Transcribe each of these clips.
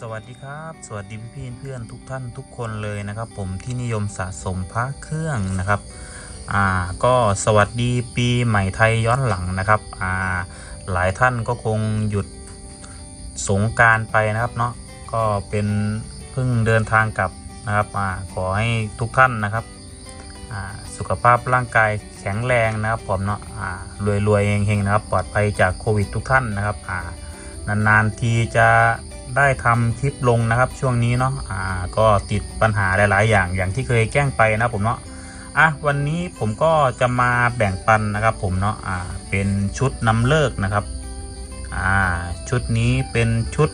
สวัสดีครับ สวัสดีพี่ๆเพื่อนทุกท่านทุกคนเลยนะครับ ผมที่นิยมสะสมพระเครื่องนะครับอ่าก็สวัสดีปีใหม่ไทยย้อนหลังนะครับอ่าหลายท่านก็คงหยุดสงการไปนะครับเนาะก็เป็นเพิ่งเดินทางกลับนะครับอ่าขอให้ทุกท่านนะครับอ่าสุขภาพร่างกายแข็งแรงนะครับผมเนาะอ่ารวยๆเฮงๆนะครับปลอดภัยจากโควิดทุกท่านนะครับอ่านานๆทีจะ ได้ทำคลิปลงนะครับช่วงนี้เนาะอ่าก็ติดปัญหาหลาย ๆ อย่างอย่างที่เคยแกล้งไปนะผมเนาะอะวันนี้ผมก็จะมาแบ่งปันนะครับผมเนาะอ่าเป็นชุดนำเลิกนะครับอ่าชุดนี้เป็นชุด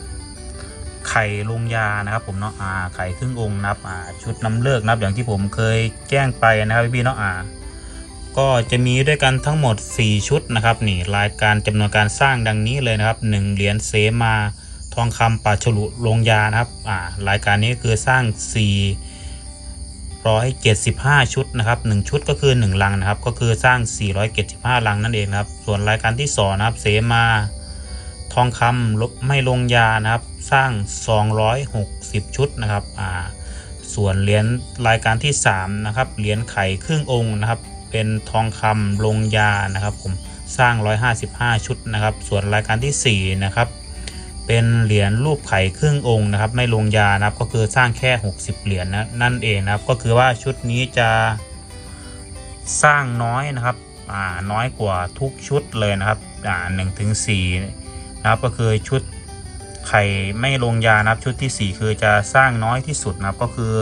ไข่ลงยานะครับผมเนาะอ่าไข่ครึ่งองค์นะครับอ่าชุดนำเลิกนะครับอย่างที่ผมเคยแจ้งไปนะครับพี่ๆเนาะอ่าก็จะมีด้วยกันทั้งหมด 4 ชุดนะครับนี่รายการจำนวนการสร้างดังนี้เลยนะครับ 1 เหรียญเสมา ทองคำป่าฉลุลงยานะครับอ่ารายการนี้คือสร้าง 475 ชุดนะครับ 1 ชุดก็คือ 1 ลังนะครับ ก็คือสร้าง 475 ลังนั่นเองนะครับ ส่วนรายการที่2นะครับ เสมา ทองคำลบไม่ลงยานะครับ สร้าง 260 ชุดนะครับอ่าส่วนเหรียญรายการที่3นะครับ เหรียญไข่ครึ่งองค์นะครับ เป็นทองคำลงยานะครับ ผมสร้าง 155 ชุดนะครับ ส่วนรายการที่4นะครับ เป็นเหรียญรูปไข่ครึ่งองค์นะครับ ไม่ลงยานะครับก็คือสร้างแค่ 60 เหรียญนะนั่นเองนะครับ ก็คือว่าชุดนี้จะสร้างน้อยนะครับอ่าน้อยกว่าทุกชุดเลยนะครับอ่าหนึ่งถึงสี่นะครับก็คือชุดไข่ไม่ลงยานะครับชุดที่ 4 คือจะสร้างน้อยที่สุดนะครับก็คือ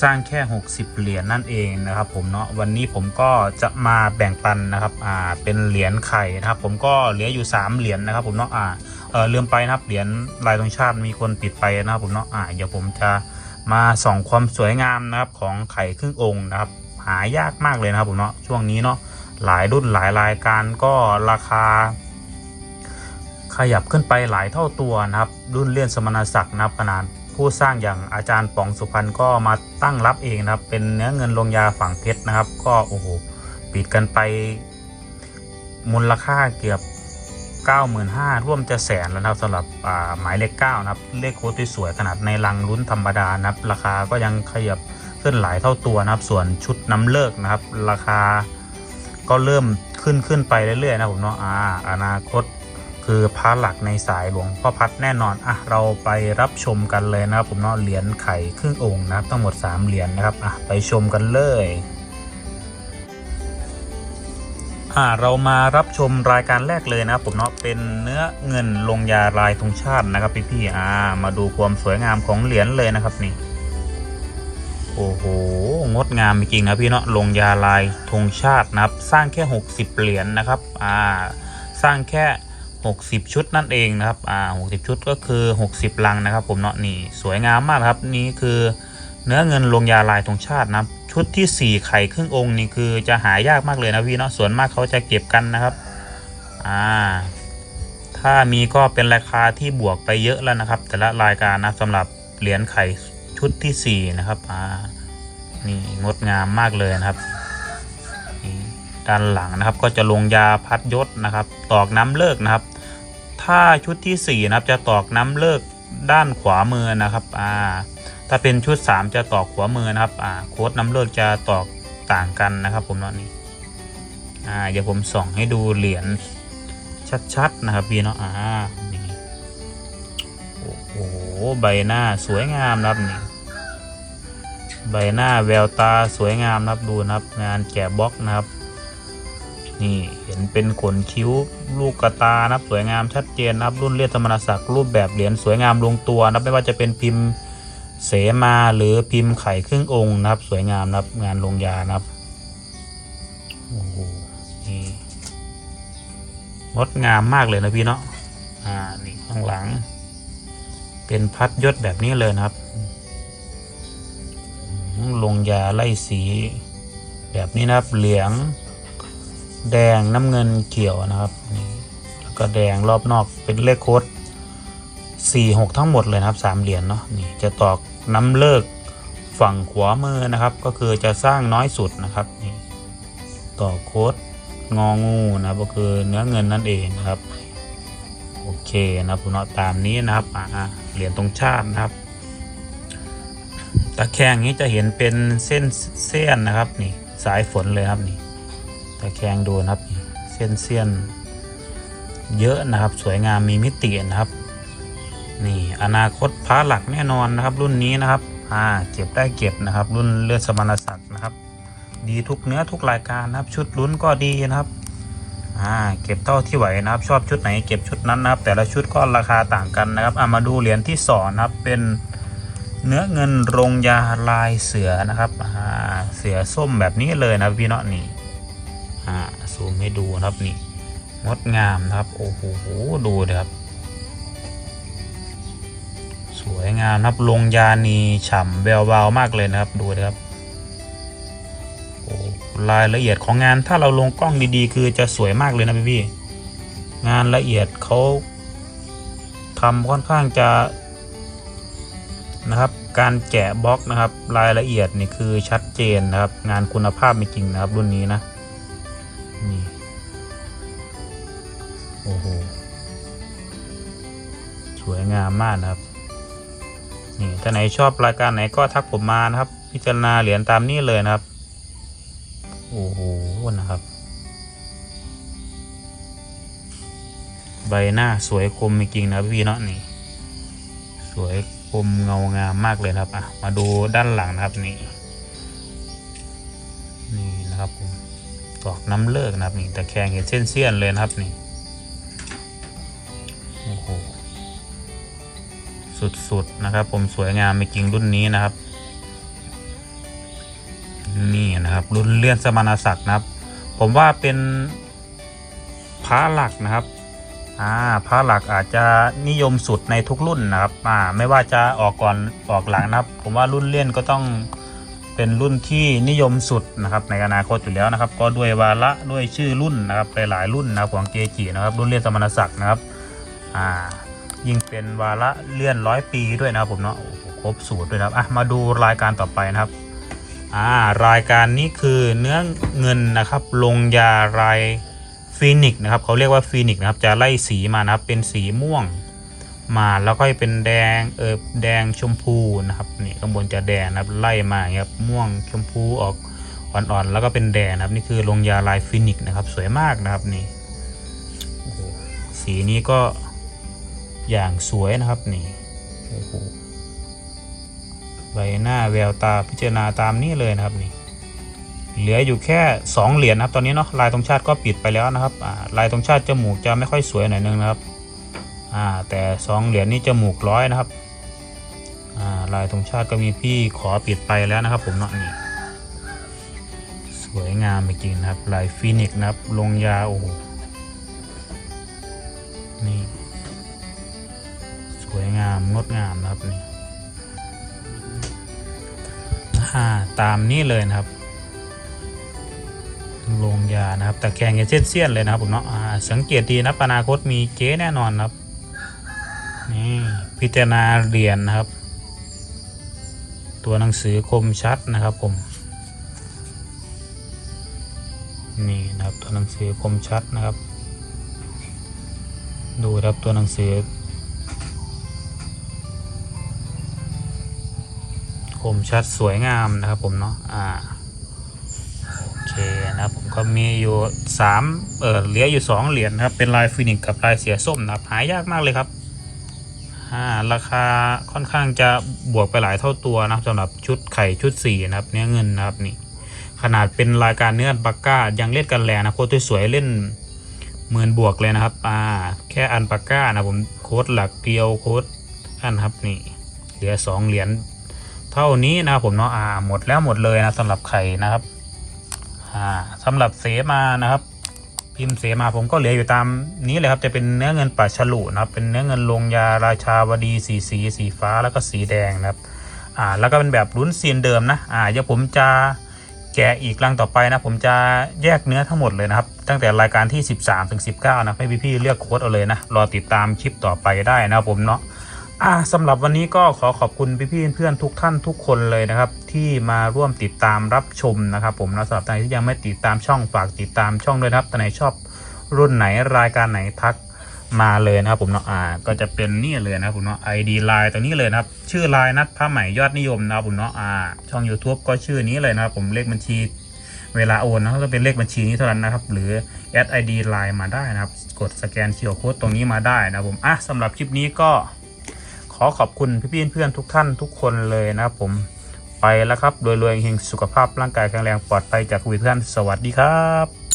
สร้างแค่ 60 เหรียญนั่นเองนะครับผมเนาะวันนี้ผมก็จะมาแบ่งปันนะครับอ่าเป็นเหรียญไข่นะครับ ผมก็เหลืออยู่ 3 เหรียญนะครับผมเนาะอ่า เออลืมไปนะครับเหรียญลายธงชาติมีคนปิดไปนะครับผมเนาะอ่าเดี๋ยวผมจะมาส่องความสวยงามนะครับของไข่ครึ่งองค์นะครับ หายากมากเลยนะครับผมเนาะช่วงนี้เนาะหลายรุ่นหลายรายการก็ราคา ขยับขึ้นไปหลายเท่าตัวนะครับ รุ่นเลี่ยนสมณศักดิ์นะครับขนาดผู้สร้างอย่างอาจารย์ป๋องสุพรรณก็มาตั้งรับเองนะครับ เป็นเนื้อเงินลงยาฝั่งเพชรนะครับ ก็โอ้โหปิดกันไปมูลค่าเกือบ 95,000ร่วมจะแสนแล้วนะครับสำหรับหมายเลข9นะครับเลขโค้ดสวยขนาดในรังลุ้นธรรมดานะครับราคาก็ยังขยับขึ้นหลายเท่าตัวนะครับ ส่วนชุดน้ำเลิกนะครับ ราคาก็เริ่มขึ้นขึ้นไปเรื่อยๆนะผมเนาะอ่าอนาคตคือพระหลักในสายหลวงพ่อพัดแน่นอนอะเราไปรับชมกันเลยนะครับผมเนาะเหรียญไข่ครึ่งองค์นะครับทั้งหมด 3 เหรียญนะครับอะไปชมกันเลยอ่าเรามารับชมรายการแรกเลยนะครับผมเนาะ เป็นเนื้อเงินลงยาลายธงชาตินะครับพี่ๆอ่ามาดูความสวยงามของเหรียญเลยนะครับนี่โอ้โหงดงามจริงนะพี่เนาะลงยาลายธงชาตินะครับ สร้างแค่ 60 เหรียญนะครับอ่าสร้างแค่ 60 ชุดนั่นเองนะครับอ่า60 ชุดก็คือ 60 ลังนะครับ ผมเนาะนี่สวยงามมากครับนี่คือเนื้อเงินลงยาลายธงชาตินับชุดที่ 4 ไข่ครึ่งองค์นี่คือจะหายากมากเลยนะพี่เนาะส่วนมากเขาจะเก็บกันนะครับ อ่า ถ้ามีก็เป็นราคาที่บวกไปเยอะแล้วนะครับ แต่ละรายการนะสำหรับเหรียญไข่ชุดที่4นะครับอ่านี่งดงามมากเลยนะครับด้านหลังนะครับก็จะลงยาพัดยศนะครับ ตอกน้ำเลิกนะครับ ถ้าชุดที่4นะครับจะตอกน้ำเลิกด้านขวามือนะครับอ่าถ้าเป็นชุด 3 จะตอกขวามือนะครับอ่าโค้ดน้ำเลิกจะตอกต่างกันนะครับ ผมเนาะนี่อ่าเดี๋ยวผมส่องให้ดูเหรียญ ชัด ๆ นะครับ พี่เนาะอ่านี่โอ้โหใบหน้าสวยงามนะครับนี่ใบหน้าแววตาสวยงามนะครับดูนะครับ งานแกะบล็อกนะครับ นี่เห็นเป็นขนคิ้วลูกกระตานะครับ สวยงามชัดเจนนะครับ รุ่นเลียธรรมนศักดิ์รูปแบบเหรียญสวยงามลงตัวนะครับไม่ว่าจะเป็นพิมพ์เสมาหรือพิมพ์ไข่ครึ่งองค์นะครับ สวยงามนะครับ งานลงยานะครับโอ้โหนี่ งดงามมากเลยนะพี่เนาะอ่านี่ข้างหลัง เป็นพัดยศแบบนี้เลยนะครับ ลงยาไล่สีแบบนี้นะครับเหลือง แดงน้ำเงินเขียวนะครับนี่แล้วก็แดงรอบนอกเป็นเลขโค้ดสี่หกทั้งหมดเลยนะครับสามเหรียญเนาะนี่จะตอกน้ำเลิกฝั่งขวามือนะครับ ก็คือจะสร้างน้อยสุดนะครับนี่ต่อโค้ด งองูนะครับก็คือเนื้อเงินนั่นเองนะครับ โอเคนะครับผมเนาะตามนี้นะครับอ่าเหรียญตรงชาตินะครับ ตะแคงนี้จะเห็นเป็นเส้นเส้นนะครับนี่สายฝนเลยครับนี่ตะแคงดูนะครับเส้นเส้นเยอะนะครับสวยงามมีมิตินะครับ นี่อนาคตพ้าหลักแน่นอนนะครับ รุ่นนี้นะครับอ่าเก็บได้เก็บนะครับ รุ่นเลือดสมณศักดิ์นะครับ ดีทุกเนื้อทุกรายการนะครับ ชุดลุ้นก็ดีนะครับอ่าเก็บเท่าที่ไหวนะครับ ชอบชุดไหนเก็บชุดนั้นนะครับ แต่ละชุดก็ราคาต่างกันนะครับเอามาดูเหรียญที่สองนะครับเป็นเนื้อเงินโรงยาลายเสือนะครับอ่าเสือส้มแบบนี้เลยนะพี่เนาะนี่อ่าซูมให้ดูนะครับนี่งดงามนะครับโอ้โหดูเลยครับสวยงามนะครับลงยานีฉ่ำแวววาวมากเลยนะครับดูนะครับ รายละเอียดของงานถ้าเราลงกล้องดีๆ คือจะสวยมากเลยนะพี่พี่งานละเอียดเขาทำค่อนข้างจะนะครับ การแกะบล็อกนะครับ รายละเอียดนี่คือชัดเจนนะครับ งานคุณภาพจริงนะครับ รุ่นนี้นะนี่โอ้โหสวยงามมากนะครับนี่ถ้าไหนชอบรายการไหนก็ทักผมมานะครับ พิจารณาเหรียญตามนี้เลยนะครับ โอ้โหนะครับ ใบหน้าสวยคมจริงนะพี่เนาะนี่ สวยคมเงางามมากเลยครับอะมาดูด้านหลังนะครับนี่นี่นะครับผมตอกน้ำเลิกนะครับนี่ตะแคงเห็นเส้นเสี้ยนเลยนะครับนี่โอ้โหสุดๆนะครับ ผมสวยงามจริงรุ่นนี้นะครับ นะครับรุ่นเลื่อนสมณศักดิ์นะครับ ผมว่าเป็นพระหลักนะครับอ่าพระหลักอาจจะนิยมสุดในทุกรุ่นนะครับอ่าไม่ว่าจะออกก่อนออกหลังนะครับ ผมว่ารุ่นเลื่อนก็ต้องเป็นรุ่นที่นิยมสุดนะครับ ในอนาคตอยู่แล้วนะครับ ก็ด้วยวาระด้วยชื่อรุ่นนะครับหลายๆรุ่นนะครับของเกจินะครับ รุ่นเลื่อนสมณศักดิ์นะครับอ่ายิ่งเป็นวาระเลื่อนร้อยปีด้วยนะครับผมเนาะครบสูตรด้วยนะครับอะมาดูรายการต่อไปนะครับ อ่ารายการนี้คือเนื้อเงินนะครับ ลงยารายฟีนิกนะครับเขาเรียกว่าฟีนิกนะครับจะไล่สีมานะครับเป็นสีม่วงมาแล้วก็เป็นแดงเออแดงชมพูนะครับนี่ข้างบนจะแดงนะครับไล่มาเงี้ยครับม่วงชมพูออกอ่อนๆแล้วก็เป็นแดงนะครับนี่คือลงยาลายฟีนิกนะครับสวยมากนะครับนี่สีนี้ก็อย่างสวยนะครับนี่โอ้โห ใบหน้าแววตาพิจารณาตามนี้เลยนะครับนี่เหลืออยู่แค่ 2 เหรียญนะครับตอนนี้เนาะลายตรงชาติก็ปิดไปแล้วนะครับลายตรงชาติจมูกจะไม่ค่อยสวยหน่อยนึงนะครับแต่ 2 เหรียญนี้จมูกร้อยนะครับลายตรงชาติก็มีพี่ขอปิดไปแล้วนะครับ ผมเนาะนี่สวยงามจริงนะครับลายฟีนิกซ์นะครับลงยาโอ้โหนี่สวยงามงดงามนะครับนี่ อ่าตามนี้เลยนะครับลงยานะครับแตะแคงอย่างเช่นเสี้ยนเลยนะครับผมเนาะสังเกตดีนะอนาคตมีเก๊แน่นอนครับนี่พิจารณาเหรียญนะครับ ตัวหนังสือคมชัดนะครับผมนี่นะครับตัวหนังสือคมชัดนะครับ ดูครับตัวหนังสือ คมชัดสวยงามนะครับผมเนาะอ่าโอเคนะครับผมก็มีอยู่สามเออเหลืออยู่สองเหรียญนะครับเป็นลายฟินิกกับลายเสียส้มนะครับหายากมากเลยครับอ่าราคาค่อนข้างจะบวกไปหลายเท่าตัวนะครับสำหรับชุดไข่ชุดสีนะครับเนื้อเงินนะครับนี่ขนาดเป็นรายการเนื้อปากก้ายังเล่นกันแรงนะโค้ดสวยเล่นหมื่นบวกเลยนะครับอ่าแค่อันปากก้านะผมโค้ดหลักเดียวโค้ดอันครับนี่เหลือสองเหรียญ เท่านี้นะครับผมเนาะอ่าหมดแล้วหมดเลยนะสำหรับไข่นะครับอ่าสำหรับเสมานะครับ พิมพ์เสมาผมก็เหลืออยู่ตามนี้เลยครับจะเป็นเนื้อเงินป่าฉลุนะครับ เป็นเนื้อเงินลงยาราชาวดีสีสีสีฟ้าแล้วก็สีแดงนะครับอ่าแล้วก็เป็นแบบลุ้นซีนเดิมนะอ่าเดี๋ยวผมจะแกะอีกรังต่อไปนะ ผมจะแยกเนื้อทั้งหมดเลยนะครับ ตั้งแต่รายการที่ 13ถึง19 นะให้พี่ๆเลือกโค้ดเอาเลยนะ รอติดตามคลิปต่อไปได้นะผมเนาะ อ่าสำหรับวันนี้ก็ขอขอบคุณพี่ๆเพื่อนทุกท่านทุกคนเลยนะครับ ที่มาร่วมติดตามรับชมนะครับ ผมนะสำหรับท่านที่ยังไม่ติดตามช่องฝากติดตามช่องด้วยนะครับท่านไหนชอบรุ่นไหนรายการไหนทักมาเลยนะครับผมเนาะอ่าก็จะเป็นนี่เลยนะครับผมเนาะ ID Line ตัวนี้เลยนะครับ ชื่อ Line นัดผ้าไหม่ยอดนิยมนะครับผมเนาะอ่าช่อง YouTube ก็ชื่อนี้เลยนะครับผมเลขบัญชีเวลาโอนนะก็เป็นเลขบัญชีนี้เท่านั้นนะครับ หรือแอด ID Line มาได้นะครับ กดสแกนเคียวโค้ดตรงนี้มาได้นะครับผมอะสำหรับคลิปนี้ก็ ขอขอบคุณพี่ๆเพื่อนทุกท่านทุกคนเลยนะครับผมไปแล้วครับโดยรวยเฮงสุขภาพร่างกายแข็งแรงปลอดภัยจากโควิดทุกท่านสวัสดีครับ